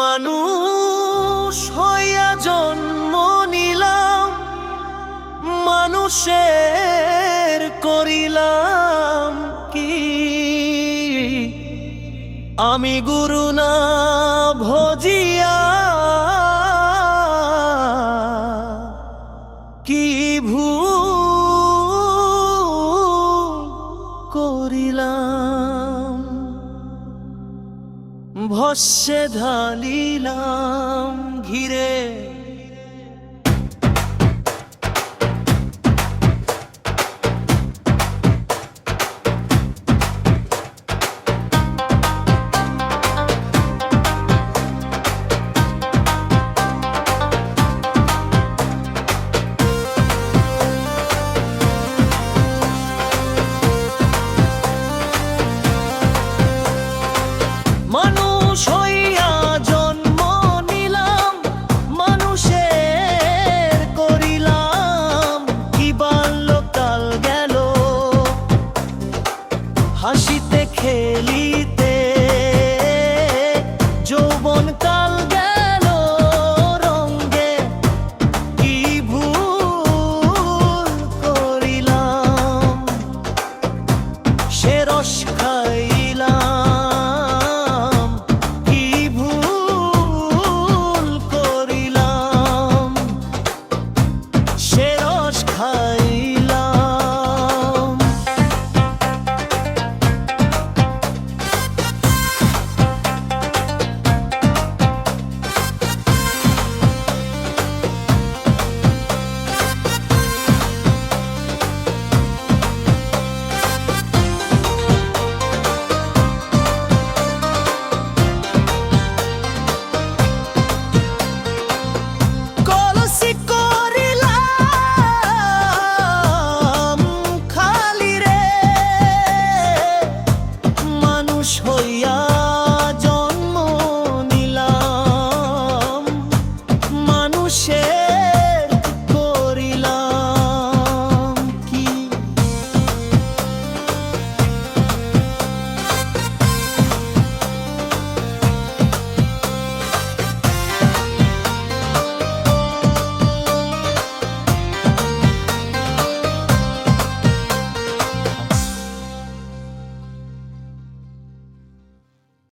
মানুষ হইয়া জন্ম নিলাম মানুষের করিলাম কি? আমি গুরু না ভজিয়া কি ভুল করিলাম? ভস্যে ঢালিলাম ঘিরে yeah.